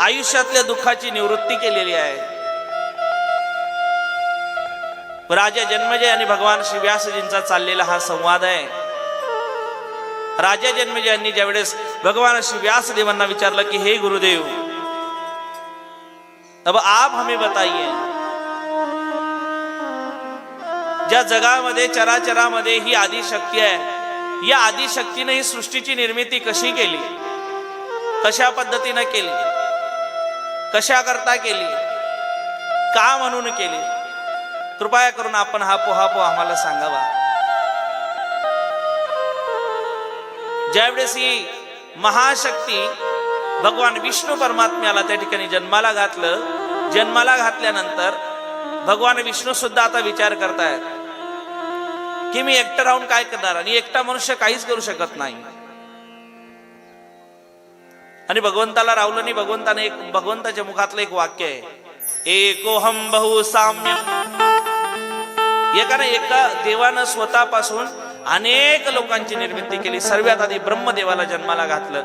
आयुष्यातल्या दुःखाची निवृत्ती केलेली आहे. राजा जन्मजय आणि भगवान श्री व्यासजींचा चाललेला हा संवाद आहे. राजा जन्मजय यांनी ज्यावेळेस भगवान श्री व्यासदेवांना विचारलं की हे गुरुदेव अब आप हमें बताइए ज्या जगामध्ये चराचरामध्ये ही आदिशक्ती आहे या आदिशक्तीने ही सृष्टीची निर्मिती कशी केली? कशा पद्धतीनं केली? कशा करता केली? का म्हणून केली? कृपया करून आपण हा पोहापो आम्हाला सांगावा. ज्यावेळेस ही महाशक्ती भगवान विष्णू परमात्म्याला त्या ठिकाणी जन्माला घातलं जन्माला घातल्यानंतर भगवान विष्णू सुद्धा आता विचार करतायत की मी एकटं राहून काय करणार? आणि एकटा मनुष्य काहीच करू शकत नाही. आणि भगवंताला रावलं नाही भगवंताने एक भगवंताच्या मुखातलं एक वाक्य आहे. एकोहम बहु साम्य एकाने एका देवानं स्वतःपासून अनेक लोकांची निर्मिती केली. सर्वात आधी ब्रह्मदेवाला जन्माला घातलं.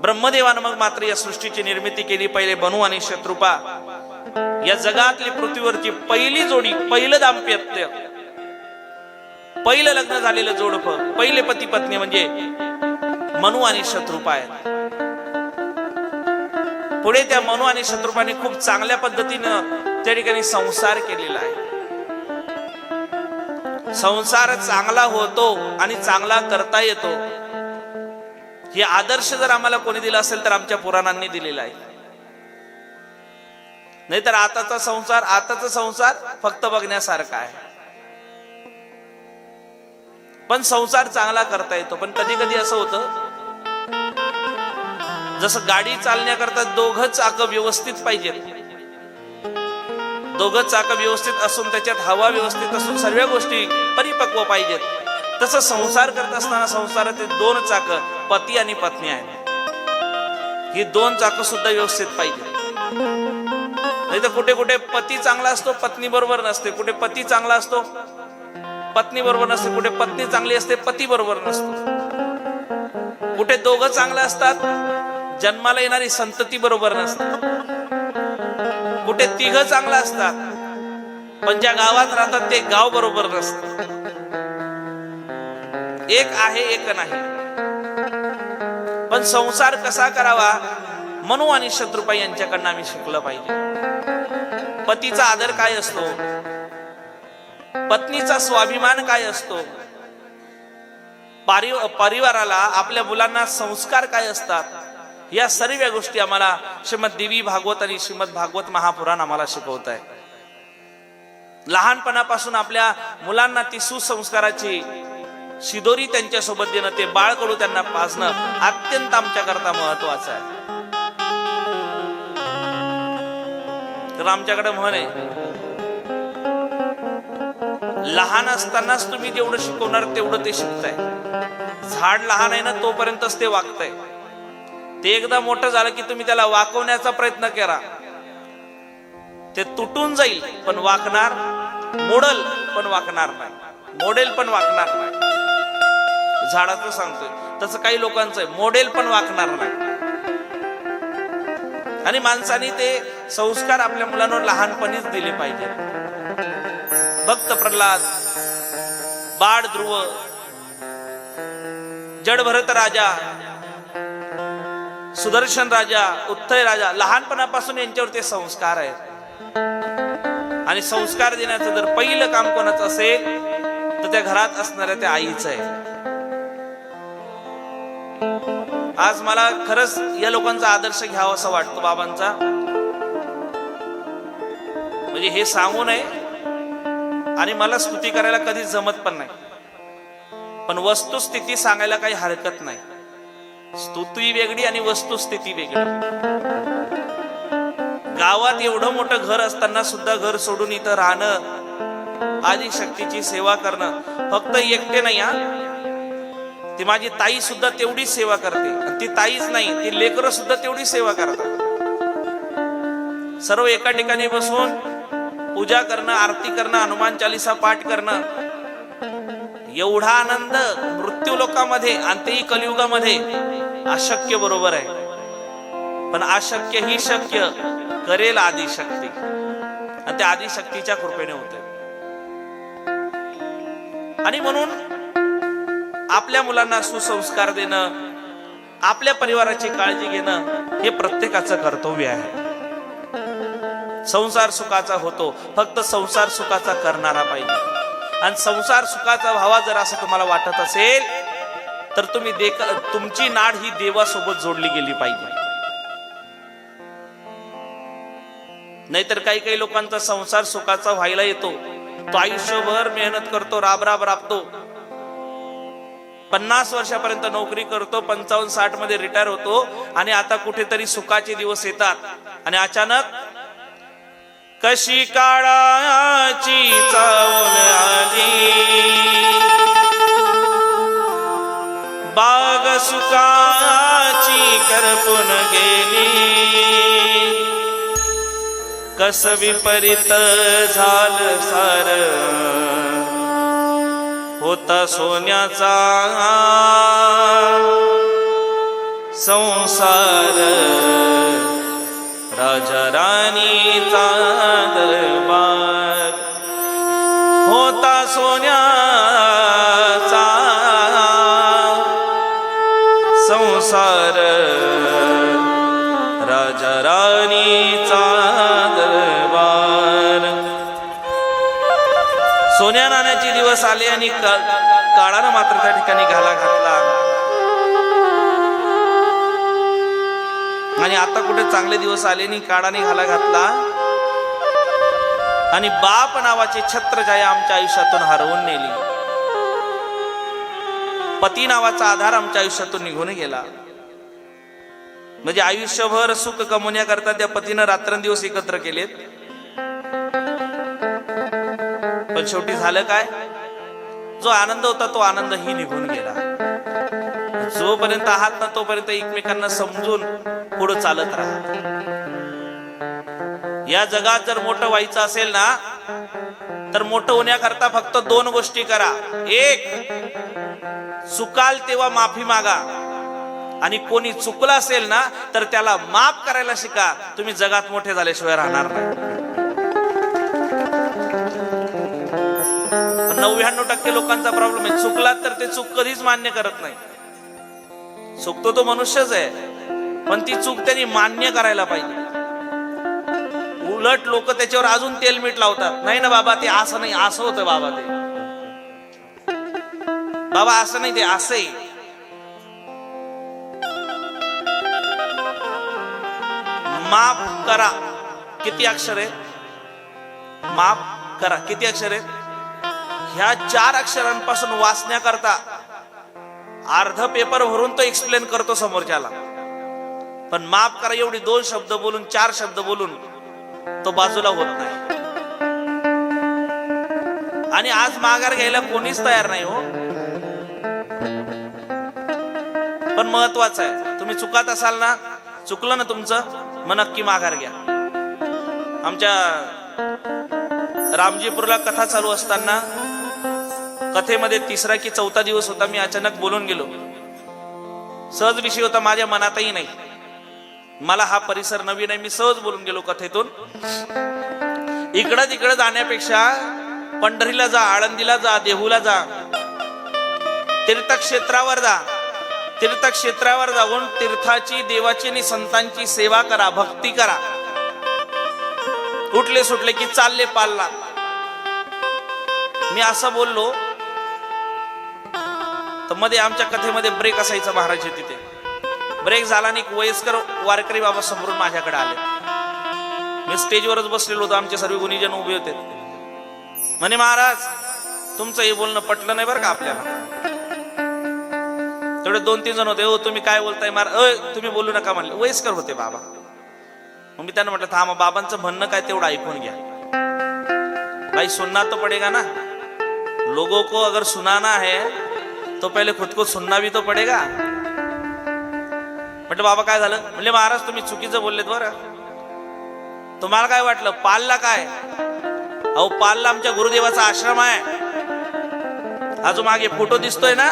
ब्रह्मदेवानं मग मात्र या सृष्टीची निर्मिती केली. पहिले बनू आणि शत्रुपा. या जगातली पृथ्वीवरची पहिली जोडी पहिलं दाम्पत्य. पहिलं लग्न झालेलं जोडप. पहिले पती पत्नी म्हणजे मनू आणि शत्रुपा आहेत पुढे त्या मनू आणि शत्रुपाने खूप चांगल्या पद्धतीनं त्या ठिकाणी संसार केलेला आहे. संसार चांगला होतो आणि चांगला करता येतो. हे आदर्श जर आम्हाला कोणी दिला असेल तर आमच्या पुराणांनी दिलेला आहे. नाहीतर आताचा संसार आताचा संसार फक्त बघण्यासारखा आहे. पण संसार चांगला करता येतो. पण कधी कधी असं होतं जसं गाडी चालण्याकरता दोघं चाक व्यवस्थित पाहिजेत. दोघं चाक व्यवस्थित असून त्याच्यात हवा व्यवस्थित असून सर्व गोष्टी परिपक्व पाहिजेत. तसं संसार करत असताना संसारात दोन चाक पती आणि पत्नी आहेत. ही दोन चाक सुद्धा व्यवस्थित पाहिजे नाही तर कुठे कुठे पती चांगला असतो पत्नी बरोबर नसते. कुठे पती चांगला असतो पत्नी बरोबर नसते. कुठे पत्नी चांगली असते पती बरोबर नसतो. कुठे दोघं चांगलं असतात जन्माला येणारी संतती बरोबर नसते कुठे तिघ चांगलं असतात पण ज्या गावात राहतात ते गाव बरोबर नसत. एक आहे एक नाही. पण संसार कसा करावा मनू आणि शत्रुपाई यांच्याकडनं आम्ही शिकलं पाहिजे. पतीचा आदर काय असतो? पत्नीचा स्वाभिमान काय असतो? परिवाराला आपल्या मुलांना संस्कार काय असतात? या सर्व गोष्टी आम्हाला श्रीमद देवी भागवत आणि श्रीमद भागवत महापुराण आम्हाला शिकवत आहे. लहानपणापासून आपल्या मुलांना ती सुसंस्काराची शिदोरी त्यांच्यासोबत देणं ते बाळकडू त्यांना पाजणं अत्यंत आमच्याकरता महत्वाचं आहे. तर आमच्याकडे म्हण आहे लहान असतानाच तुम्ही जेवढं शिकवणार तेवढं ते शिकताय. झाड लहान आहे ना तोपर्यंतच ते वागतंय. ते एकदा मोठं झालं की तुम्ही त्याला वाकवण्याचा प्रयत्न करा. ते तुटून जाईल पण वाकणार. मोडल पण वाकणार नाही. मोडेल पण वाकणार नाही. झाडाचं सांगतोय. तसं काही लोकांचं आहे. मोडेल पण वाकणार नाही. आणि माणसाने ते संस्कार आपल्या मुलांवर लहानपणीच दिले पाहिजे भक्त प्रल्हाद बाळ ध्रुव जड भरत राजा सुदर्शन राजा उत्तय राजा लहानपणापासून यांच्यावर ते संस्कार आहेत. आणि संस्कार देण्याचं जर पहिलं काम कोणाचं असेल तर त्या घरात असणाऱ्या त्या आईचं आहे. आज मला खरंच या लोकांचा आदर्श घ्यावा असं वाटतो बाबांचा. म्हणजे हे सांगू नये आणि मला स्तुती करायला कधीच जमत पण नाही. पण वस्तुस्थिती सांगायला काही हरकत नाही. स्तुती वेगळी आणि वस्तुस्थिती वेगळी. गावात एवढं मोठं घर असताना सुद्धा घर सोडून इथं राहणं आदी शक्तीची सेवा करणं फक्त एकटे नाही हा? ती माझी ताई सुद्धा तेवढी सेवा करते. ती ताईच नाही ती लेकरं सुद्धा तेवढी सेवा करतात. सर्व एका ठिकाणी बसून पूजा करणं आरती करणं हनुमान चालिसा पाठ करणं एवढा आनंद मृत्यू लोकामध्ये आणि तेही कलियुगामध्ये अशक्य बरोबर आहे. पण अशक्य ही शक्य करेल आदिशक्ती. आणि त्या आदिशक्तीच्या कृपेने होते. आणि म्हणून आपल्या मुलांना सुसंस्कार देणं आपल्या परिवाराची काळजी घेणं हे प्रत्येकाचं कर्तव्य आहे. संसार सुखाचा होतो फक्त संसार सुखाचा करणारा पाहिजे. आणि संसार सुखाचा व्हावा जर असं तुम्हाला वाटत असेल तर तुम्ही देखा तुमची नाड ही देवासोबत जोडली गेली पाहिजे. नाहीतर काही काही लोकांचा संसार सुखाचा व्हायला येतो. तो आयुष्यभर मेहनत करतो राबराब राबतो. पन्नास वर्षापर्यंत नोकरी करतो पंचावन्न साठमध्ये रिटायर होतो आणि आता कुठेतरी सुखाचे दिवस येतात. आणि अचानक कशी काळाची चावल आली? सुखाची करपून गेली. कस विपरीत झालं सार? होता सोन्याचा संसार. राजा राणीचा दरबार. होता सोन्या राजा राणीचा दरबार. सोन्या नाण्याचे दिवस आले आणि काळानं मात्र त्या ठिकाणी घाला घातला. आणि आता कुठे चांगले दिवस आले आणि काळाने घाला घातला? आणि बाप नावाचे छत्रछाया आमच्या आयुष्यातून हरवून नेली. पती नावाचा आधार आमच्या आयुष्यातून निघून गेला. म्हणजे आयुष्यभर सुख कमवण्याकरता त्या पतीनं रात्रंदिवस एकत्र केलेत. पण शेवटी झालं काय? जो आनंद होता तो आनंद ही निघून गेला. जोपर्यंत आहात ना तोपर्यंत एकमेकांना समजून पुढे चालत राहा. या जगात जर मोठं व्हायचं असेल ना तर मोठं होण्याकरता फक्त दोन गोष्टी करा. एक चुकाल तेव्हा माफी मागा. आणि कोणी चुकलं असेल ना तर त्याला माफ करायला शिका. तुम्ही जगात मोठे झाल्याशिवाय राहणार नाही. नव्याण्णव टक्के लोकांचा प्रॉब्लेम आहे. चुकलात तर ते चूक कधीच मान्य करत नाही. चुकतो तो मनुष्यच आहे. पण ती चूक त्यांनी मान्य करायला पाहिजे. उलट लोक त्याच्यावर अजून तेल मीठ लावतात. नाही ना बाबा ते असं नाही. असं होतं बाबा ते. बाबा असं नाही ते असं माफ करा. किती अक्षर? आहेत माफ करा. किती अक्षर? आहेत ह्या चार अक्षरांपासून वाचण्याकरता अर्ध पेपर भरून तो एक्सप्लेन करतो समोरच्याला. पण माफ करा एवढी दोन शब्द बोलून चार शब्द बोलून तो बाजूला होत नाही. आणि आज माघार घ्यायला कोणीच तयार नाही हो. पण महत्वाचं आहे. तुम्ही चुकात असाल ना चुकलं ना तुमचं? मग नक्की माघार घ्या. आमच्या रामजीपूरला कथा चालू असताना कथेमध्ये तिसरा की चौथा दिवस होता मी अचानक बोलून गेलो. सहज विषय होता माझ्या मनातही नाही. मला हा परिसर नवीन आहे मी सहज बोलून गेलो कथेतून. इकडं तिकडं जाण्यापेक्षा पंढरीला जा आळंदीला जा देहूला जा तीर्थक्षेत्रावर जा. तीर्थक्षेत्रावर जाऊन तीर्थाची देवाची आणि संतांची सेवा करा भक्ती करा. उठले सुटले की चालले पालला. मी असं बोललो तर मध्ये आमच्या कथेमध्ये ब्रेक असायचा महाराज तिथे. ब्रेक झाला आणि एक वयस्कर वारकरी बाबा समोरून माझ्याकडे आले. मी स्टेजवरच बसलेलो होतो आमचे सर्व गुणीजन उभे होते. म्हणे महाराज तुमचं हे बोलणं पटलं नाही बरं का आपल्याला? तेवढे दोन तीन जण होते. हो तुम्ही काय बोलताय? मार अय तुम्ही बोलू नका म्हणले. वयस्कर होते बाबा. मग मी त्यांना म्हटलं थांबा बाबांचं म्हणणं काय तेवढं ऐकून घ्या. भाई सुनना तो पडेगा ना. लोगों को अगर सुनाना है तो पहले खुद को सुनना भी तो पडेगा. म्हटलं बाबा काय झालं? म्हणजे महाराज तुम्ही चुकीचं बोललेत बरं. तुम्हाला काय वाटलं? पालला काय? अहो पालला आमच्या गुरुदेवाचा आश्रम आहे. अजून मागे फोटो दिसतोय ना?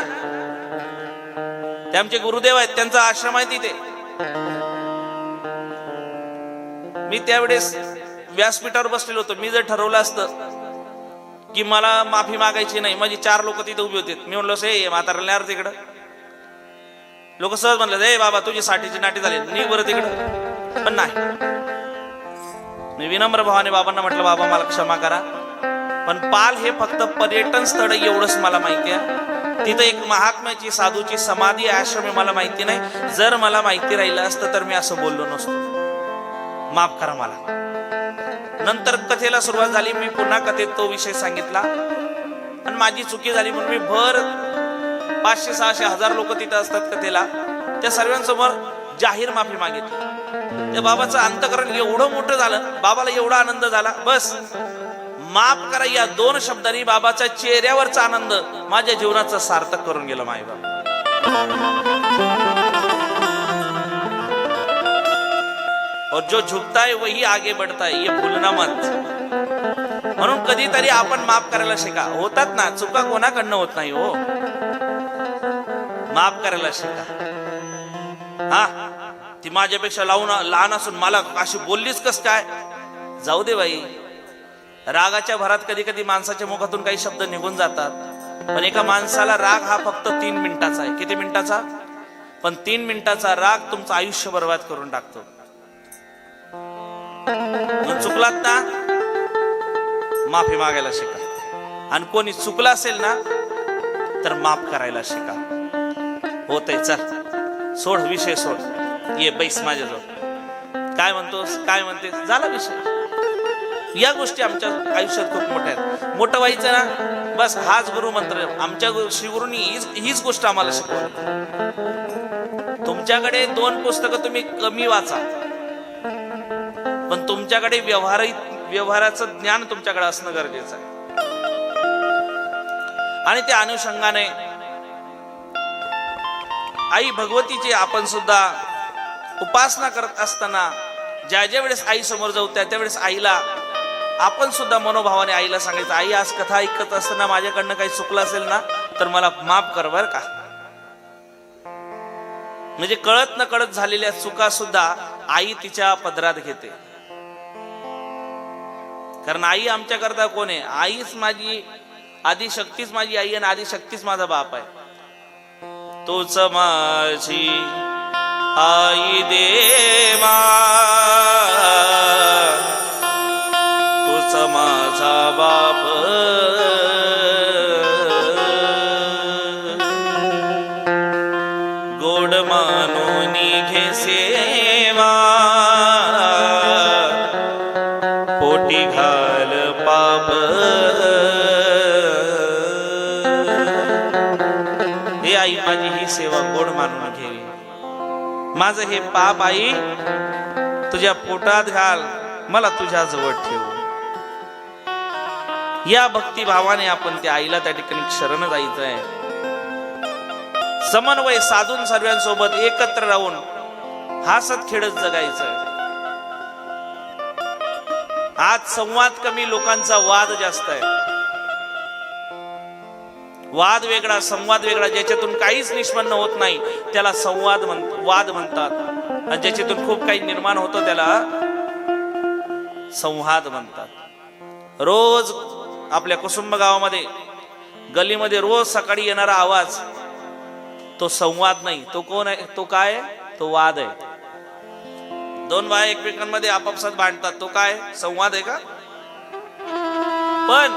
ते आमचे गुरुदेव आहेत त्यांचा आश्रम आहे तिथे. मी त्यावेळेस व्यासपीठावर बसलेलो होतो. मी जर ठरवलं असतं की मला माफी मागायची नाही माझी चार लोक तिथे उभी होते. मी म्हणलो हे म्हातारा तिकडं. लोक सहज म्हणलं ए बाबा तुझी साठीची नाटी झाली. नी बरं तिकडं. पण नाही. मी विनम्र भावाने बाबांना म्हटलं बाबा मला क्षमा करा. पण पाल हे फक्त पर्यटन स्थळ एवढंच मला माहिती आहे. तिथं एक महात्म्याची साधूची समाधी आश्रम मला माहिती नाही. जर मला माहिती राहिलं असतं तर मी असं बोललो नसतो. माफ करा मला. नंतर कथेला सुरुवात झाली मी पुन्हा कथेत तो विषय सांगितला. आणि माझी चुकी झाली म्हणून मी भर पाचशे सहाशे हजार लोक तिथं असतात कथेला. त्या सर्वांसमोर जाहीर माफी मागितली. त्या बाबाचं अंतकरण एवढं मोठं झालं बाबाला एवढा आनंद झाला बस. माफ करा या दोन शब्दांनी बाबाच्या चेहऱ्यावरचा आनंद माझ्या जीवनाचा सार्थक करून गेला माई बाबा और जो झुकता है वही आगे बढ़ता है ये भूलना मत. म्हणून कधीतरी आपण माफ करायला शिका. होतात ना चुका कोणाकडनं होत नाही हो. माफ करायला शिका. हा ती माझ्यापेक्षा लावून लहान असून मला अशी बोललीच कस काय? जाऊ दे बाई. रागाच्या भरात कधी कधी माणसाच्या मुखातून काही शब्द निघून जातात. पण एका माणसाला राग हा फक्त तीन मिनिटाचा आहे. किती मिनिटाचा? पण तीन मिनिटाचा राग तुमचं आयुष्य बर्बाद करून टाकतो. चुकलात ना? माफी मागायला शिका. आणि कोणी चुकला असेल ना तर माफ करायला शिका. होतय चल. सोड विषय सोड. ये बैस माझ्याजवळ. काय म्हणतोस? काय म्हणते झाला विषय. या गोष्टी आमच्या आयुष्यात खूप मोठ्या आहेत. मोठं व्हायचं ना बस हाच गुरु मंत्र. आमच्या गु- श्रीगुरूंनी हीच हीच गोष्ट आम्हाला शिकवली. तुमच्याकडे दोन पुस्तकं तुम्ही कमी वाचा. पण तुमच्याकडे व्यवहार व्यवहाराचं ज्ञान तुमच्याकडे असणं गरजेचं आहे. आणि त्या अनुषंगाने आई भगवतीची आपण सुद्धा उपासना करत असताना ज्या ज्या वेळेस आई समोर जाऊ त्या त्यावेळेस आईला आपण सुद्धा मनोभावाने आईला सांगायचं आई आज कथा ऐकत असताना माझ्याकडनं काही चुकलं असेल ना तर मला माफ कर बर का. म्हणजे कळत न कळत झालेल्या चुका सुद्धा आई तिच्या पदरात घेते. कारण आई आमच्या करता कोण आहे? आईच माझी आधी शक्तीच माझी आई आणि आधी शक्तीच माझा बाप आहे. तोच माझी आई देवा बाप. गोड मानूनी घे सेवा. पोटी घाल पाप. हे आई माझी ही सेवा गोड मानून घे. माझं हे पाप आई तुझ्या पोटात घाल. मला तुझ्या जवळ ठेव. या भक्तिभावाने आपण त्या आईला त्या ठिकाणी शरण जायचं आहे समन्वय साधून सर्वांसोबत एकत्र राहून हसत खेळत जगायचं आहे आज संवाद कमी लोकांचा वाद जास्त आहे. वाद वेगळा संवाद वेगळा ज्याच्यातून काहीच निष्पन्न होत नाही त्याला संवाद म्हण वाद म्हणतात. आणि ज्याच्यातून खूप काही निर्माण होतं त्याला संवाद म्हणतात. रोज आपल्या कुसुंब गावामध्ये गलीमध्ये रोज सकाळी येणारा आवाज तो संवाद नाही. तो कोण आहे? तो काय तो वाद आहे. दोन बाया एकमेकांमध्ये आपापसात भांडतात. तो काय? संवाद आहे का? पण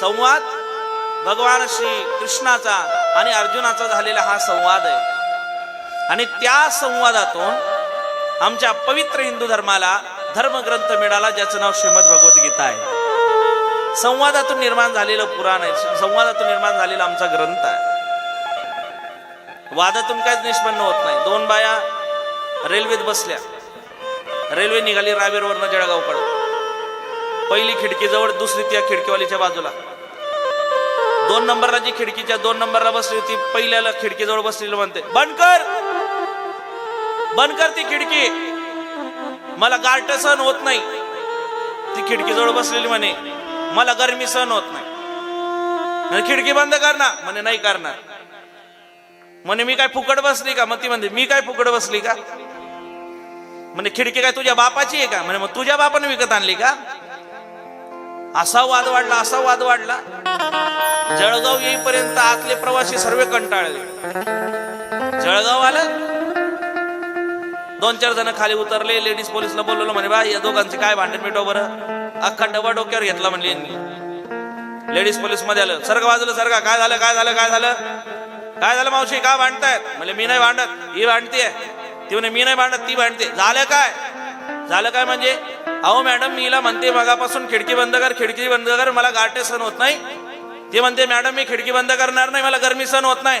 संवाद भगवान श्री कृष्णाचा आणि अर्जुनाचा झालेला हा संवाद आहे. आणि त्या संवादातून आमच्या पवित्र हिंदू धर्माला धर्मग्रंथ मिळाला ज्याचं नाव श्रीमद आहे. संवादातून निर्माण झालेलं पुराण आहे. संवादातून निर्माण झालेला आमचा ग्रंथ आहे. वादातून काहीच निष्पन्न होत नाही. दोन बाया रेल्वेत बसल्या. रेल्वे निघाली रावेरवरनं जळगावकडं पहिली खिडकीजवळ दुसरी त्या खिडकीवालीच्या बाजूला. दोन नंबरला जी खिडकीच्या दोन नंबरला बसली होती. पहिल्याला खिडकीजवळ बसलेली म्हणते बंद कर! बंद कर ती खिडकी. मला गारठ सहन होत नाही. ती खिडकीजवळ बसलेली म्हणे मला गरमी सहन होत नाही. खिडकी बंद करणार. म्हणे नाही करणार. म्हणे मी काय फुकट बसली का? मग ती म्हणते मी काय फुकट बसली का? म्हणे खिडकी काय तुझ्या बापाची आहे का? म्हणे मग तुझ्या बापाने विकत आणली का? असा वाद वाढला असा वाद वाढला. जळगाव येईपर्यंत आतले प्रवासी सर्व कंटाळले. जळगाव आलं दोन चार जण खाली उतरले लेडीज पोलिसला बोलवलं म्हणे बा या दोघांचे काय भांडण मिटव बरं? अख्खा डबा डोक्यावर घेतला म्हणले लेडीज पोलीसमध्ये आलं सरग वाजलं सरगा काय झालं काय झालं काय झालं? काय झालं मावशी काय भांडतायत? म्हणजे मी नाही भांडत ही भांडतीये. ती म्हणे मी नाही भांडत ती भांडते. झालं काय? झालं काय म्हणजे? अहो मॅडम मी म्हणते मगापासून खिडकी बंद कर खिडकी बंद कर मला गाठे सण होत नाही. ती म्हणते मॅडम मी खिडकी बंद करणार नाही मला गरमी सण होत नाही.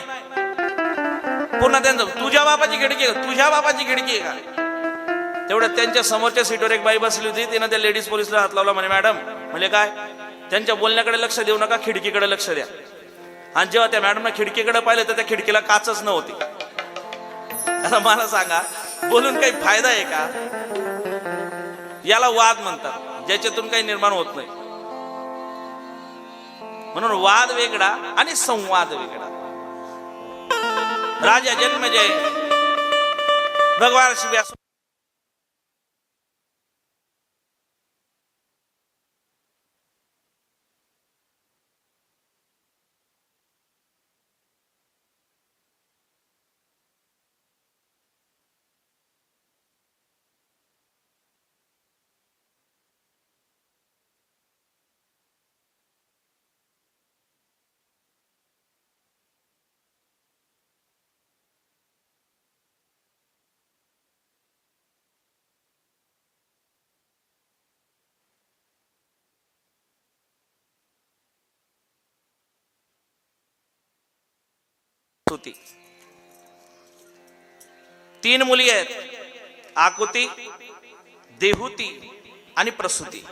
पूर्ण त्यांचं. तुझ्या बापाची खिडकी आहे तुझ्या बापाची खिडकी आहे का? तेवढ्यात त्यांच्या समोरच्या सीटवर एक बाई बसली होती. तिनं त्या लेडीज पोलिसला हात लावला म्हणे मॅडम म्हणजे काय? त्यांच्या बोलण्याकडे लक्ष देऊ नका खिडकीकडे लक्ष द्या. आणि जेव्हा त्या मॅडमना खिडकीकडे पाहिलं तर त्या खिडकीला काचच नव्हती. आता मला सांगा बोलून काही फायदा आहे का? याला वाद म्हणतात ज्याच्यातून काही निर्माण होत नाही. म्हणून वाद वेगळा आणि संवाद वेगळा. राजा जन्मजय भगवान श्री व्यास होती तीन मुली आहेत. आकुती देहुती आणि प्रसूती.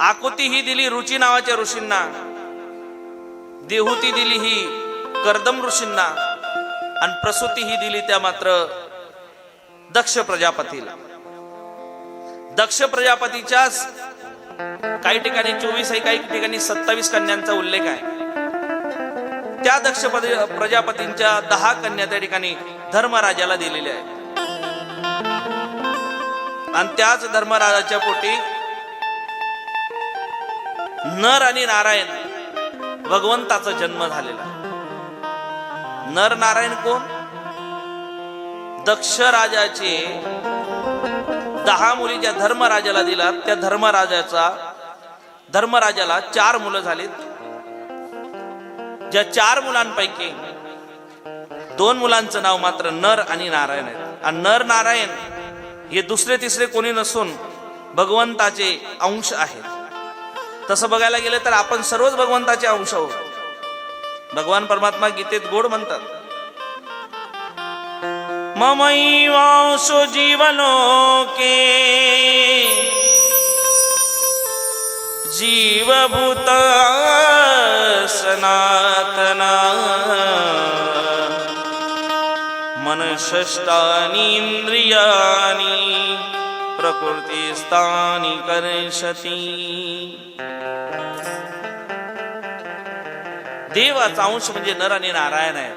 आकुती ही दिली रुची नावाच्या ऋषींना. देहुती दिली ही कर्दम ऋषींना. आणि प्रसूती ही दिली त्या मात्र दक्ष प्रजापतीला. दक्ष प्रजापतीच्याच काही ठिकाणी चोवीस आहे काही ठिकाणी सत्तावीस कन्यांचा उल्लेख आहे. त्या दक्ष प्रजापतींच्या दहा कन्या त्या ठिकाणी धर्मराजाला दिलेल्या आहेत. आणि त्याच धर्मराजाच्या पोटी नर आणि नारायण भगवंताचा जन्म झालेला नर नारायण कोण? दक्ष राजाचे दहा मुली ज्या धर्मराजाला दिला त्या धर्मराजाचा धर्मराजाला चार मुलं झालीत. ज्या चार मुलांपैकी दोन मुलांचं नाव मात्र नर आणि नारायण आहे आणि नर नारायण हे दुसरे तिसरे कोणी नसून भगवंताचे अंश आहेत. तसं बघायला गेलं तर आपण सर्वच भगवंताचे अंश आहोत. भगवान परमात्मा गीतेत गोड म्हणतात. ममैवांशो जीवलोके जीवभूत सनातना। मनषष्टानि इंद्रियानि प्रकृतिस्थानि कर्षति। देवाचा अंश म्हणजे नर आणि नारायण आहे.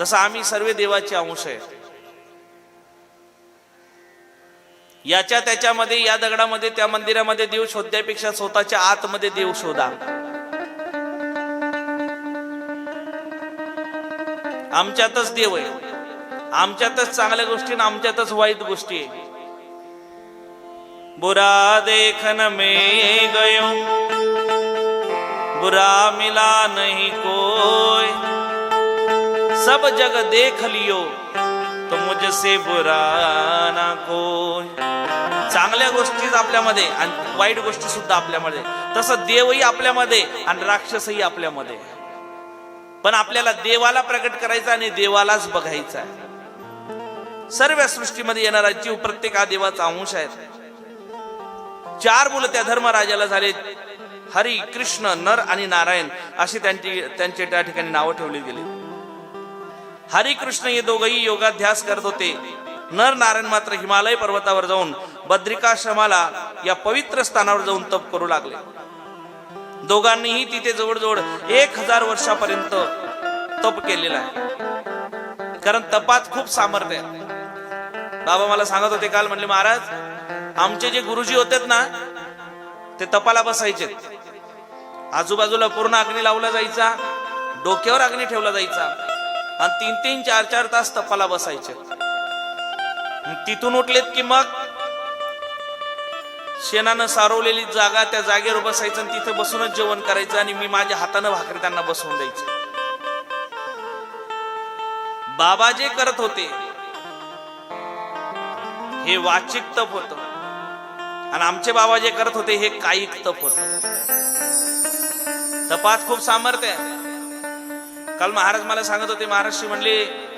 तसं आम्ही सर्व देवाचे अंश आहेत याच्या त्याच्यामध्ये या दगडामध्ये त्या मंदिरामध्ये देव शोधण्यापेक्षा स्वतःच्या आतमध्ये देव शोधा. आमच्यातच देव आहे. आमच्यातच चांगल्या गोष्टी आणि आमच्यातच वाईट गोष्टी आहे. बुरा देखन में गयो. बुरा मिला नहीं कोई सब जग देख लियो. तो मुझसे बुरा ना कोई. चांगल्या गोष्टीच आपल्यामध्ये आणि वाईट गोष्टी सुद्धा आपल्यामध्ये. तसं देवही आपल्यामध्ये आणि राक्षसही आपल्यामध्ये. पण आपल्याला देवाला प्रकट करायचं आणि देवालाच बघायचं आहे. सर्व सृष्टीमध्ये येणारा जीव प्रत्येक हा देवाचा अंश आहे चार मुलं त्या धर्मराजाला झाले. हरी कृष्ण नर आणि नारायण अशी त्यांची त्यांचे त्या ठिकाणी नावं ठेवली गेली. हरिकृष्ण हे दोघही योगाध्यास करत होते. नर नारायण मात्र हिमालय पर्वतावर जाऊन बद्रिकाश्रमाला या पवित्र स्थानावर जाऊन तप करू लागले. दोघांनीही तिथे जवळजवळ एक हजार वर्षापर्यंत तप केलेला आहे. कारण तपात खूप सामर्थ्य आहे. बाबा मला सांगत होते काल म्हणले महाराज आमचे जे गुरुजी होते ना ते तपाला बसायचे आजूबाजूला पूर्ण अग्नी लावला जायचा डोक्यावर अग्नी ठेवला जायचा. आणि तीन तीन चार चार तास तपाला बसायचे. तिथून उठलेत की मग शेणानं सारवलेली जागा त्या जागेवर बसायचं आणि तिथे बसूनच जेवण करायचं आणि मी माझ्या हातानं भाकरी त्यांना बसवून द्यायचं. बाबा जे करत होते हे वाचिक तप होत. आणि आमचे बाबा जे करत होते हे कायिक तप होत. तपात खूप सामर्थ्य आहे. काल महाराज मला सांगत होते महाराष्ट्री म्हणले